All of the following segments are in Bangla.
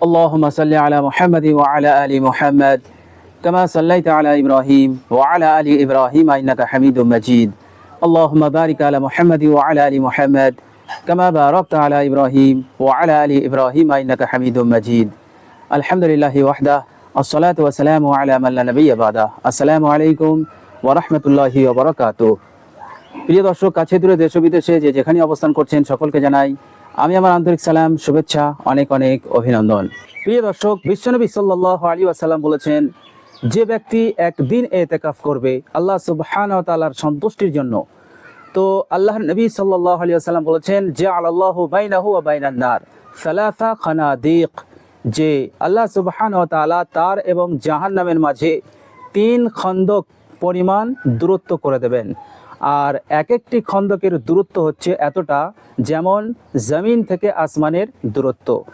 اللهم صل على محمد وعلى ال محمد كما صليت على ابراهيم وعلى ال ابراهيم انك حميد مجيد اللهم بارك على محمد وعلى ال محمد كما باركت على ابراهيم وعلى ال ابراهيم انك حميد مجيد الحمد لله وحده الصلاة والسلام على من لا نبي بعده السلام عليكم ورحمة الله وبركاته প্রিয় দর্শক কাছে দূরে দেশ ও বিদেশে যে যেখানে অবস্থান করছেন সকলকে জানাই আমি আমার আন্তরিক সালাম, শুভেচ্ছা, অনেক অনেক অভিনন্দন। প্রিয় দর্শক, বিশ্বনবী সাল্লাল্লাহু আলাইহি ওয়াসাল্লাম বলেছেন, যে ব্যক্তি একদিন এতেকাফ করবে, আল্লাহ সুবহানাহু ওয়া তাআলার সন্তুষ্টির জন্য। তো আল্লাহ নবী আলাইহি ওয়াসাল্লাম বলেছেন যে আল্লাহু বাইনাহু ওয়া বাইনান নার। সালাসা খানাদিক, যে আল্লাহ সুবহানাহু ওয়া তাআলা তার এবং জাহান্নামের মাঝে তিন খন্দক পরিমাণ দূরত্ব করে দেবেন। আর এক একটি খন্দকের দূরত্ব হচ্ছে এতটা, যেমন জমিন থেকে আসমানের দূরত্ব।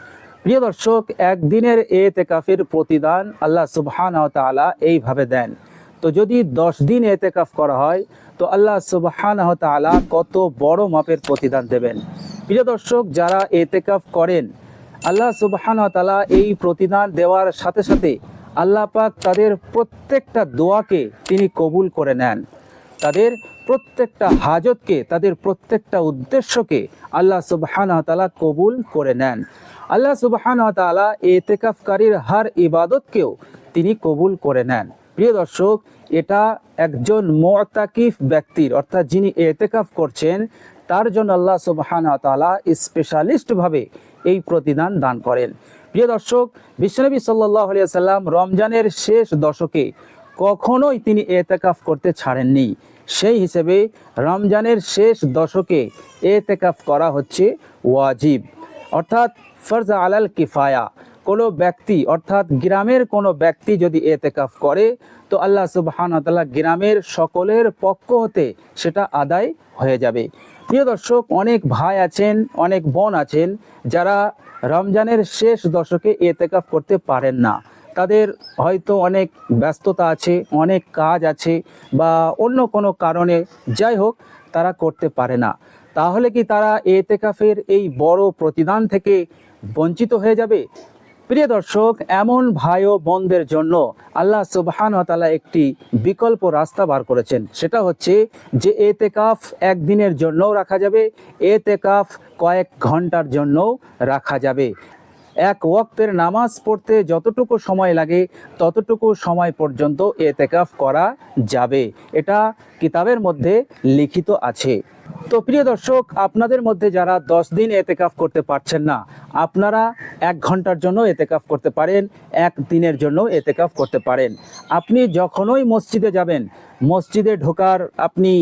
প্রিয় দর্শক, একদিনের এ তেকাফের প্রতিদান আল্লাহ সুবহান তাআলা এইভাবে দেন। তো যদি দশ দিন এতেকাফ করা হয়, তো আল্লাহ সুবহান তাআলা কত বড় মাপের প্রতিদান দেবেন। প্রিয় দর্শক, যারা এতেকাফ করেন, আল্লাহ সুবহানাহু ওয়া তাআলা এই প্রতিদান দেওয়ার সাথে সাথে আল্লাহ পাক তাদের প্রত্যেকটা দোয়াকে তিনি কবুল করে নেন। তাদের প্রত্যেকটা হাজতকে, তাদের প্রত্যেকটা উদ্দেশ্যকে আল্লাহ সুবহানাহু ওয়া কবুল করে নেন। আল্লাহ তাআলা এতেকাফকারীর হার ইবাদতকেও তিনি কবুল করে নেন। প্রিয় দর্শক, এটা একজন মুতাকিফ ব্যক্তির, অর্থাৎ যিনি এতেকাফ করছেন, তার জন্য আল্লাহ সুবহানাহু ওয়া তাআলা স্পেশালিস্টভাবে এই প্রতিদান দান করেন। প্রিয় দর্শক, বিশ্বনবী সাল্লাল্লাহু আলাইহি সাল্লাম রমজানের শেষ দশকে কখনোই তিনি এতেকাফ করতে ছাড়েননি। সেই হিসেবে রমজানের শেষ দশকে এতেকাফ করা হচ্ছে ওয়াজিব। অর্থাৎ ফরজ আলাল কিফায়া। কোনো ব্যক্তি, অর্থাৎ গ্রামের কোনো ব্যক্তি যদি এতেকাফ করে, তো আল্লাহ সুবহান তাআলা গ্রামের সকলের পক্ষ হতে সেটা আদায় হয়ে যাবে। প্রিয় দর্শক, অনেক ভাই আছেন, অনেক বোন আছেন, যারা রমজানের শেষ দশকে এতেকাফ করতে পারেন না। তাদের হয়তো অনেক ব্যস্ততা আছে, অনেক কাজ আছে বা অন্য কোনো কারণে, যাই হোক, তারা করতে পারে না। তাহলে কি তারা এতেকাফের এই বড় প্রতিদান থেকে বঞ্চিত হয়ে যাবে? প্রিয় দর্শক, এমন ভাই ও বোনদের জন্য আল্লাহ সুবহান তাআলা একটি বিকল্প রাস্তা বার করেছেন। সেটা হচ্ছে যে এতেকাফ একদিনের জন্যও রাখা যাবে, এতেকাফ কয়েক ঘণ্টার জন্যও রাখা যাবে। এক ওয়াক্তের নামাজ পড়তে যতটুকু সময় লাগে, ততটুকু সময় পর্যন্ত এতেকাফ করা যাবে। এটা কিতাবের মধ্যে লিখিত আছে। তো প্রিয় দর্শক, আপনাদের মধ্যে যারা দশ দিন এতেকাফ করতে পারছেন না, আপনারা এক ঘণ্টার জন্য এতেকাফ করতে পারেন, এক দিনের জন্য এতেকাফ করতে পারেন। আপনি যখনই মসজিদে যাবেন, মসজিদে ঢোকার আপনি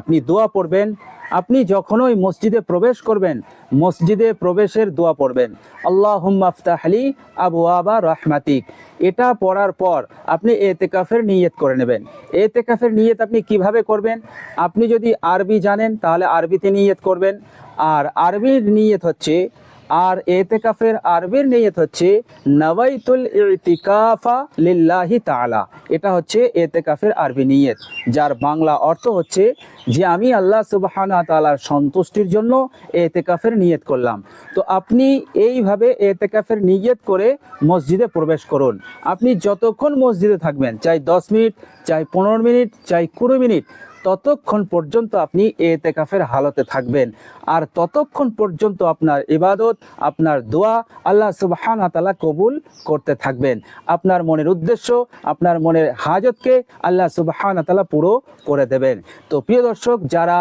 আপনি দোয়া পড়বেন আপনি যখন ওই মসজিদে প্রবেশ করবেন, মসজিদে প্রবেশের দোয়া পড়বেন। আল্লাহ হুম্মাফতাহলি আবু আবা রহমাতিক। এটা পড়ার পর আপনি এতেকাফের নিয়ত করে নেবেন। এতেকাফের নিয়ত আপনি কীভাবে করবেন? আপনি যদি আরবি জানেন, তাহলে আরবিতে নিয়ত করবেন। আর আরবির নিয়ত হচ্ছে আর এতেকাফের আরবির নিয়ত হচ্ছে, নওয়াইতুল ইতিকাফা লিল্লাহি তাআলা। এটা হচ্ছে এতেকাফের আরবি নিয়ত, যার বাংলা অর্থ হচ্ছে যে আমি আল্লাহ সুবহানাহু ওয়া তাআলার সন্তুষ্টির জন্য এতেকাফের নিয়ত করলাম। তো আপনি এইভাবে এতেকাফের নিয়ত করে মসজিদে প্রবেশ করুন। আপনি যতক্ষণ মসজিদে থাকবেন, চাই দশ মিনিট, চাই পনেরো মিনিট, চাই কুড়ি মিনিট ততক্ষণ পর্যন্ত আপনি এতেকাফের হালতে থাকবেন। আর ততক্ষণ পর্যন্ত আপনার ইবাদত, আপনার দোয়া আল্লাহ সুবাহান তালা কবুল করতে থাকবেন। আপনার মনের উদ্দেশ্য, আপনার মনের হাজতকে আল্লাহ সুবাহান তালা পুরো করে দেবেন। তো প্রিয় দর্শক, যারা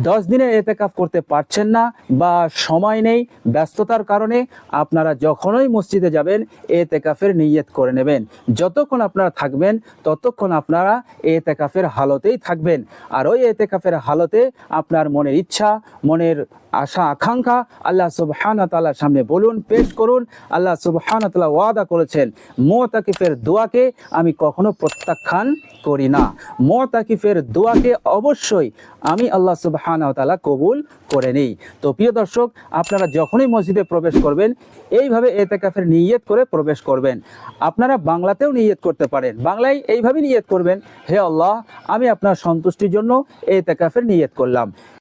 দশ দিনের এতেকাফ করতে পারছেন না বা সময় নেই, ব্যস্ততার কারণে আপনারা যখনই মসজিদে যাবেন, এতেকাফের নিয়ত করে নেবেন। যতক্ষণ আপনারা থাকবেন, ততক্ষণ আপনারা এতেকাফের হালতেই থাকবেন। আর ওই এতেকাফের হালতে আপনার মনের ইচ্ছা, মনের আশা, আকাঙ্ক্ষা আল্লাহ সুবহান তাআলার সামনে বলুন, পেশ করুন। আল্লাহ সুবহান তাআলা ওয়াদা করেছেন, মোতাকিফের দোয়াকে আমি কখনো প্রত্যাখ্যান করি না। মোতাকিফের দোয়াকে অবশ্যই আমি আল্লাহ সুবহান তাআলা কবুল করে নেই। তো প্রিয় দর্শক, আপনারা যখনই মসজিদে প্রবেশ করবেন, এইভাবে এতেকাফের নিয়ত করে প্রবেশ করবেন। আপনারা বাংলাতেও নিয়ত করতে পারেন। বাংলায় এইভাবে নিয়ত করবেন, হে আল্লাহ, আমি আপনার সন্তুষ্টির জন্য এতেকাফের নিয়ত করলাম।